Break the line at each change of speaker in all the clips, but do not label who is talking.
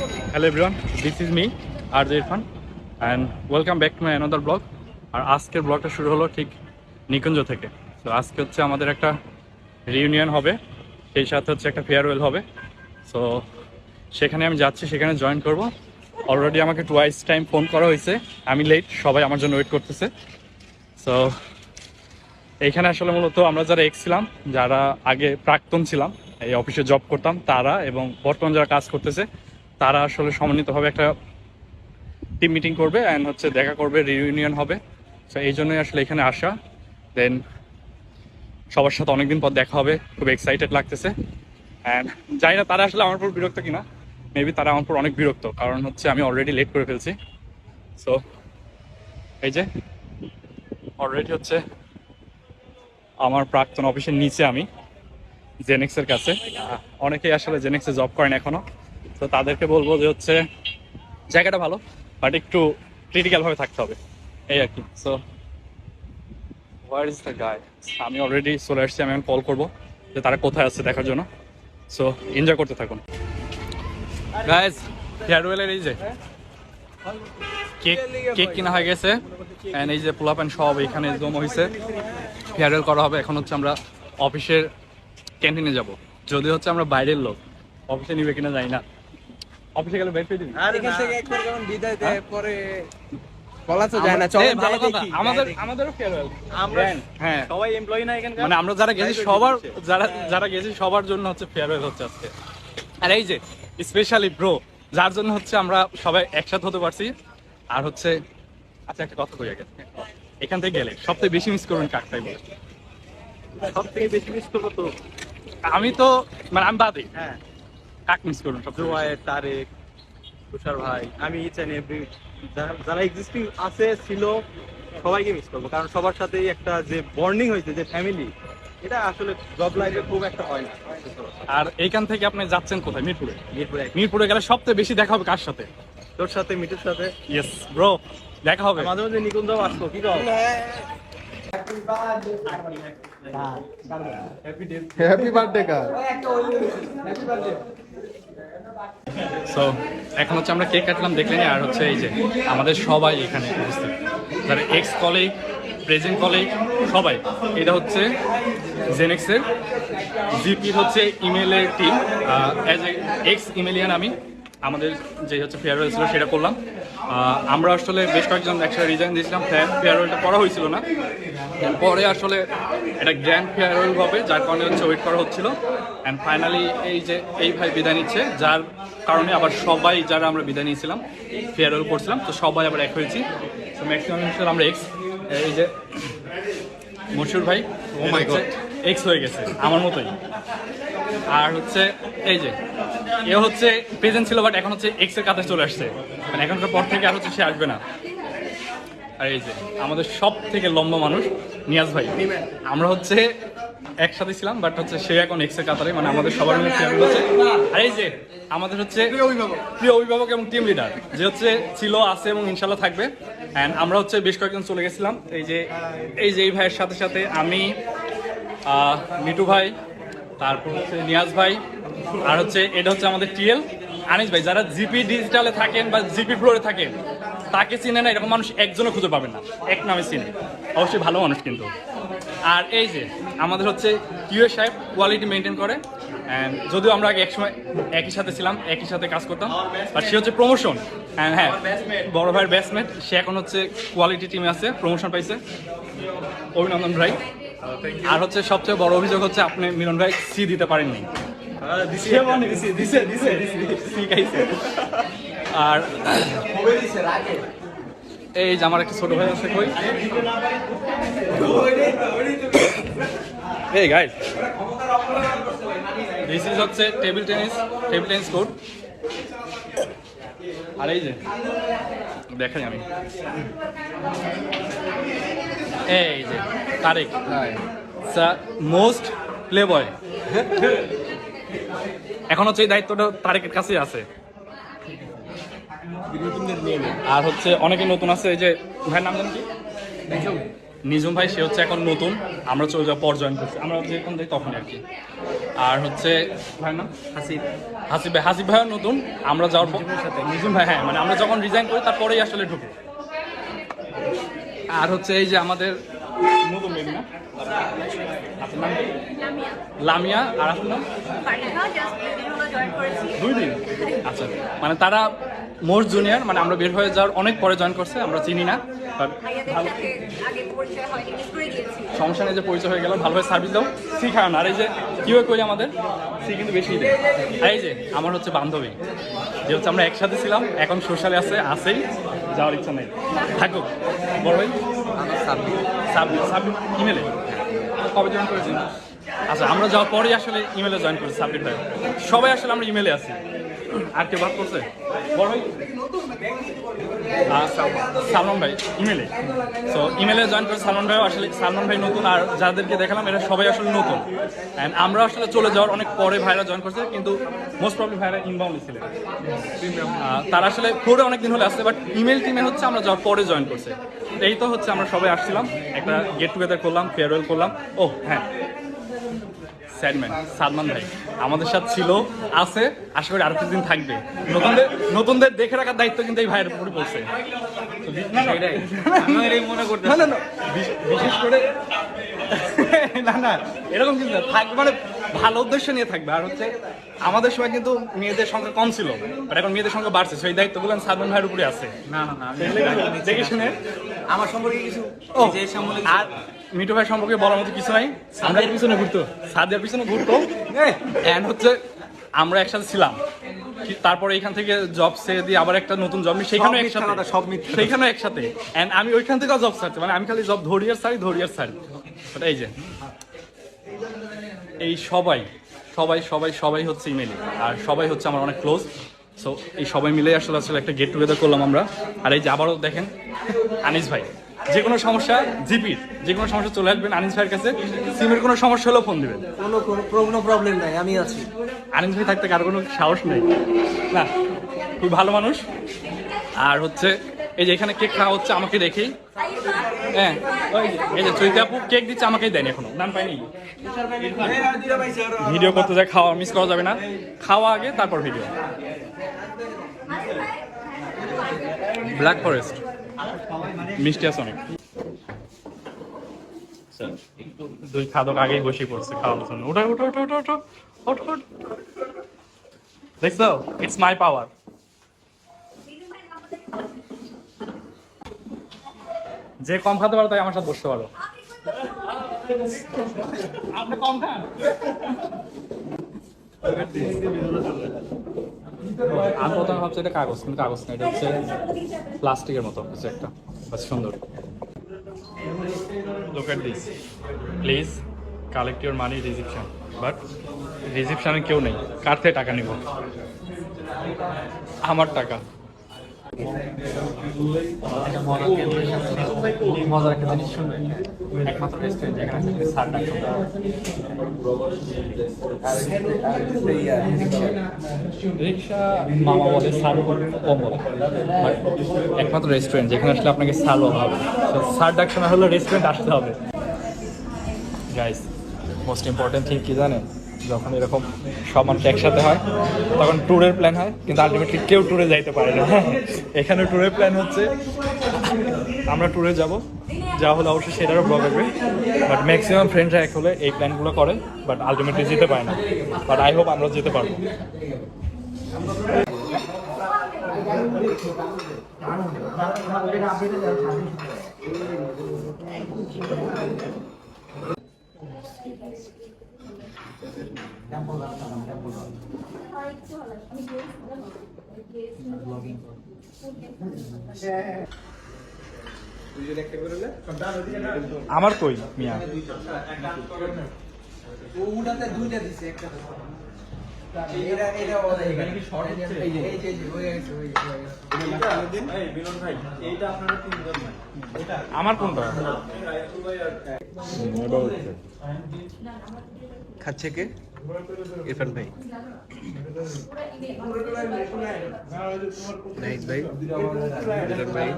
Hello everyone, this is me, RJ Irfan, and welcome back to my another blog আর আজকের ব্লগটা শুরু হলো ঠিক নিকুঞ্জ থেকে। তো আজকে হচ্ছে আমাদের একটা রিউনিয়ন হবে সেই সাথে হচ্ছে একটা ফেয়ারওয়েল হবে। সো সেখানে আমি যাচ্ছি সেখানে জয়েন করব। অলরেডি আমাকে টুয়াইস টাইম ফোন করা হয়েছে। আমি লেট সবাই আমার জন্য ওয়েট করতেছে। সো এইখানে আসলে মূলত আমরা যারা এক্স ছিলাম যারা আগে প্রাক্তন ছিলাম এই অফিসে জব করতাম তারা এবং বর্তমান যারা কাজ করতেছে তারা আসলে সমন্বিতভাবে একটা টিম মিটিং করবে অ্যান্ড হচ্ছে দেখা করবে রিউনিয়ন হবে। তো এই জন্যই আসলে এখানে আসা। দেন সবার সাথে অনেকদিন পর দেখা হবে, খুব এক্সাইটেড লাগতেছে। অ্যান্ড জানি না তারা আসলে আমার উপর বিরক্ত কিনা। মেবি তারা আমার উপর অনেক বিরক্ত, কারণ হচ্ছে আমি অলরেডি লেট করে ফেলছি। সো এই যে অলরেডি হচ্ছে আমার প্রাক্তন অফিসের নিচে আমি জেনেক্সের কাছে। অনেকেই আসলে জেনেক্সে জব করেন এখনও। তো তাদেরকে বলব যে হচ্ছে, জায়গাটা ভালো বাট একটু ক্রিটিক্যাল ভাবে থাকতে হবে। এই আর কি। So where is the guy আমি অলরেডি চলে আসছি, আমি এখন কল করব যে তারা কোথায় আছে দেখার জন্য। সো এনজয় করতে থাকুন। গাইজ ফেয়ারওয়েলের এই যে কেক কেক কিনা হয়ে গেছে। এন্ড এই যে পোলাপান সব এখানে জমা হয়েছে। ফেয়ারওয়েল করা হবে। এখন হচ্ছে আমরা অফিসের ক্যান্টিনে যাব। যদি হচ্ছে আমরা বাইরের লোক, অফিসে নিবে কিনা জানি না। অফিসে গেলে বের করে দিবি?
আর এখান থেকে একবার যখন বিদায় দেয় পরে বলা তো যায় না চল
ভালো কথা। আমাদের আমাদেরও ফেয়ারওয়েল
আমরা
হ্যাঁ।
সবাই এমপ্লয়ি না এখানকার।
মানে আমরা যারা গেছি সবার যারা যারা গেছি সবার জন্য হচ্ছে ফেয়ারওয়েল হচ্ছে আজকে। আর এই যে স্পেশালি ব্রো যার জন্য হচ্ছে আমরা সবাই একসাথে হতে পারছি। আর হচ্ছে আচ্ছা একটা কথা কই আগে। এখান থেকে গেলে সবথেকে বেশি মিস করবেন কাকটাই বলে?
সব থেকে বেশি মিস করব তো?
আমি তো মানে আমি বাদে।
হ্যাঁ।
কাক মিস করবেন সব
জোয়ার তারেক তুষার ভাই আমি ইচ অ্যান্ড এভরি যারা এক্সিস্টিং আছে ছিল সবাইকে মিস করব। কারণ সবার সাথেই একটা যে বন্ডিং হয়েছে যে ফ্যামিলি এটা আসলে জব লাইফে খুব একটা হয় না।
আর এইখান থেকে আপনি যাচ্ছেন কোথায়? মিরপুরে?
মিরপুরে।
মিরপুরে গেলে সবচেয়ে বেশি দেখা হবে কার সাথে?
তোর সাথে মিঠুর সাথে।
ইয়েস ব্রো দেখা হবে।
মাঝে মাঝে নিকুঞ্জ আসতো কি কর
হ্যাপি বার্থডে কার
সো এখন হচ্ছে আমরা কেক কাটলাম দেখলেন আর হচ্ছে এই যে আমাদের সবাই এখানে উপস্থিত। যারা এক্স কলিগ প্রেজেন্ট কলিগ সবাই। এটা হচ্ছে জেনেক্সের জিপির হচ্ছে ইমেলের টিম অ্যাজ এক্স ইমেলিয়ান আমি, আমাদের যে হচ্ছে ফেয়ারওয়েল ছিল সেটা করলাম। আমরা আসলে বেশ কয়েকজন একসাথে রিজাইন দিয়েছিলাম। ফেয়ারওয়েলটা করা হয়েছিল না। পরে আসলে এটা গ্র্যান্ড ফেয়ারওয়েল হবে যার কারণে হচ্ছে ওয়েট করা হচ্ছিল। অ্যান্ড ফাইনালি এই যে এই ভাই বিদায় নিচ্ছে যার কারণে আবার সবাই যারা আমরা বিদায় নিয়েছিলাম ফেয়ারওয়েল করছিলাম তো সবাই আবার এক হয়েছি। তো ম্যাক্সিমাম হিসেবে আমরা এক্স এই যে মশুর ভাই ও মাই গড এক্স হয়ে গেছে আমার মতোই। আর হচ্ছে এই যে এ হচ্ছে প্রেজেন্ট ছিল বাট এখন হচ্ছে এক্সের কাছে চলে আসছে। মানে এখনকার পর থেকে আর হচ্ছে সে আসবে না। আর এই যে আমাদের সব থেকে লম্বা মানুষ নিয়াজ ভাই। আমরা হচ্ছে একসাথে ছিলাম বাট হচ্ছে সে এখন এক্সের কাতারে মানে আমাদের সবার মিলে হচ্ছে আর এই যে আমাদের হচ্ছে প্রিয় অভিভাবক। এবং টিম লিডার যে হচ্ছে ছিল আছে এবং ইনশাল্লাহ থাকবে। অ্যান্ড আমরা হচ্ছে বেশ কয়েকজন চলে গেছিলাম। এই যে এই যে এই ভাইয়ের সাথে সাথে আমি আহ, মিটু ভাই তারপর হচ্ছে নিয়াজ ভাই, আর হচ্ছে এটা হচ্ছে আমাদের টিএল। আনিস ভাই, যারা জিপি ডিজিটালে থাকেন বা জিপি ফ্লোরে থাকেন, তাকে চিনে না, এরকম মানুষ একজনও খুঁজে পাবেন না। এক নামে চিনে। অবশ্যই ভালো মানুষ কিন্তু। আর এই যে, আমাদের হচ্ছে কিউ সাহেব কোয়ালিটি মেনটেন করে। যদিও আমরা আগে একসময় একই সাথে ছিলাম, একই সাথে কাজ করতাম আর সে হচ্ছে প্রমোশন হ্যাঁ হ্যাঁ বড় ভাইয়ের ব্যাটসম্যান সে এখন হচ্ছে কোয়ালিটি টিমে আছে প্রমোশন পাইছে। অভিনন্দন ভাই। আর হচ্ছে সবচেয়ে বড় অভিযোগ হচ্ছে আপনি মিলন ভাই সি দিতে পারেননি মানে। আর এই যে আমার একটা ছোট ভাই আছে কই এই গাইস দিস ইজ হচ্ছে table tennis table tennis court আর এই যে দেখাই আমি এই যে তারেক। মোস্ট প্লে বয় এখন হচ্ছে এই দায়িত্বটা তারেকের কাছেই আছে। আর হচ্ছে অনেকে নতুন আছে এই যে ভাইয়ের নাম জানেন কি? নিজুম ভাই সে হচ্ছে এখন নতুন। আমরা চলে যাওয়া পর জয়েন করছি। আমরা যখন যাই তখনই আর কি। আর হচ্ছে ভাই না
হাসিব।
হাসিব ভাই হাসিব ভাইও নতুন। আমরা যাওয়ার সাথে। নিজুম ভাই হ্যাঁ মানে আমরা যখন রিজাইন করি তারপরেই আসলে ঢুকে। আর হচ্ছে এই যে আমাদের?
লামিয়া।
লামিয়া আর আপনার দুই দিন আচ্ছা। মানে তারা মোস্ট জুনিয়র মানে আমরা বের হয়ে যাওয়ার অনেক পরে জয়েন করছে আমরা চিনি না। ভালো
সাথে আগে পরিচয় হয়নি মিস করে গিয়েছি।
সমস্যা নেই যে পরিচয় হয়ে গেল ভালোভাবে সার্ভিস দাও। শিখায় না। আর এই যে কীভাবে করি আমাদের? সে কিন্তু বেশি দেয়। আর এই যে আমার হচ্ছে বান্ধবী। যে হচ্ছে আমরা একসাথে ছিলাম এখন সোশ্যালে আছে আছেই। যাওয়ার ইচ্ছা নেই। থাকুক বড় ভাই? সাবমিট সাবমিট ইমেলে কবে জয়েন করেছেন? আচ্ছা আমরা যাওয়ার পরে আসলে ইমেলে জয়েন করেছি সাবমিট ভাই। সবাই আসলে আমরা ইমেলে আছি। আর কেউ বাদ করছে বড় ভাই? সালমান ভাই, ইমেলে। সো ইমেলে জয়েন করে সালমান ভাই। আসলে সালমান ভাই নতুন, আর যাদেরকে দেখালাম, এরা সবাই আসলে নতুন। অ্যান্ড আমরা আসলে চলে যাওয়ার অনেক পরে ভাইরা জয়েন করছে, কিন্তু মোস্ট প্রবলি ভাইরা ইনবাউন্ডে ছিলেন তারা আসলে ফ্লোরে অনেক দিন হলে আসছে বাট ইমেল টিমে হচ্ছে আমরা যাওয়ার পরে জয়েন করছে। এই তো হচ্ছে আমরা সবাই আসছিলাম, একটা গেট টুগেদার করলাম ফেয়ারওয়েল করলাম। ও হ্যাঁ। স্যাডম্যান সালমান ভাই আমাদের সাথে ছিল আছে আশা করি আরও কিছুদিন থাকবে। নতুনদের নতুনদের দেখে রাখার দায়িত্ব কিন্তু এই ভাইয়ের উপরে পড়ছে।
মনে
বিশেষ করে না না। এরকম কিছু না। থাকবে মানে ভালো উদ্দেশ্য নিয়ে থাকবে। আর হচ্ছে আমাদের সময় কিন্তু মেয়েদের সংখ্যা কম ছিল বাট এখন মেয়েদের সংখ্যা বাড়ছে সেই দায়িত্ব দায়িত্বগুলো সালমান ভাইয়ের উপরে আছে।
না না না
দেখে শুনে।
আমার সম্পর্কে কিছু
আর মিঠু ভাই সম্পর্কে বলার মতো কিছু নাই। আমরা পিছনে ঘুরতো সাদের পিছনে ঘুরতো। এন্ড হচ্ছে আমরা একসাথে ছিলাম। তারপরে এখান থেকে জব ছেড়ে দিয়ে আবার একটা নতুন জব সেখানে একসাথে।
সব।
সেইখানে একসাথে। এন্ড আমি ওইখান থেকেও জব ছাড়ছি। মানে আমি খালি জব ধরি আর ছাড়ি ধরি আর ছাড়ি এই যে এই সবাই সবাই সবাই সবাই হচ্ছে ইমেলি আর সবাই হচ্ছে আমার অনেক ক্লোজ সো এই সবাই মিলে আসলে আসলে একটা গেট টুগেদার করলাম আমরা। আর এই যে আবারও দেখেন আনিস ভাই। যে কোনো সমস্যা জিপির যে কোনো সমস্যা চলে আসবেন আনিস ভাইয়ের কাছে। সিমের কোনো সমস্যা হলেও ফোন দিবেন।
কোনো কোনো প্রবলেম নাই আমি আছি।
আনিস ভাই থাকতে কারও কোনো সাহস নেই। না খুব ভালো মানুষ। আর হচ্ছে এই যে এখানে কেক খাওয়া হচ্ছে আমাকে দেখেই। হ্যাঁ ওই যে, এই যে চৈতে আপু কেক দিচ্ছে আমাকেই দেন এখনও। নাম পাইনি। ভিডিও করতে যায় খাওয়া মিস করা যাবে না। খাওয়া আগে তারপর ভিডিও ব্ল্যাক ফরেস্ট মিষ্টি আছে অনেক। দুই খাদক আগেই বসে পড়ছে খাওয়ার জন্য। ওটা ওটা ওটা ওটা ওটা ওটা ওটা দেখছ? ইটস মাই পাওয়ার যে কম খাতে পারো তাই আমার সাথে বসতে পারো। আপনি কম খান। আমি প্রথমে ভাবছি এটা কাগজ, কিন্তু কাগজ না, এটা হচ্ছে প্লাস্টিকের মতো হচ্ছে একটা। বেশ সুন্দর। Look at this please collect your money reception but রিসিপশনে কেউ নেই। কার থেকে টাকা নিব? আমার টাকা। একমাত্র রেস্টুরেন্ট যেখানে মামা একমাত্র রেস্টুরেন্ট যেখানে আসলে আপনাকে সারও হবে। সার ডাক সময় হলো রেস্টুরেন্ট আসতে হবে। গাইস মোস্ট ইম্পর্টেন্ট থিং কি জানেন? যখন এরকম সব মানুষ একসাথে হয়, তখন ট্যুরের প্ল্যান হয়, কিন্তু আলটিমেটলি কেউ ট্যুরে যাইতে পারে না। এখানে ট্যুরের প্ল্যান হচ্ছে, আমরা ট্যুরে যাব, যা হলে অবশ্যই সেটারও ব্লগ হবে বাট ম্যাক্সিমাম ফ্রেন্ডরা এক হলে এই প্ল্যানগুলো করে বাট আলটিমেটলি যেতে পারে না। বাট আই হোপ আমরা যেতে পারব। আমার কই মিয়া?
দুইটা দিছে একটা
আমার কোনটা?
খাচ্ছে কে?
ইরফান ভাই। মিলন ভাই।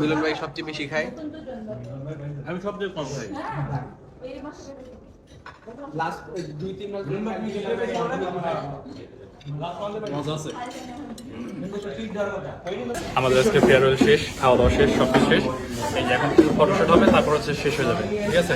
মিলন ভাই সবচেয়ে বেশি খায়।
আমি সবচেয়ে কম খাই।
লাস্ট দুই তিন মাস
আমাদের আজকে ফেয়ারওয়েল শেষ খাওয়া দাওয়া শেষ সবকিছু শেষ। এই যে এখন ফটোশুট হবে তারপর হচ্ছে শেষ হয়ে যাবে। ঠিক আছে?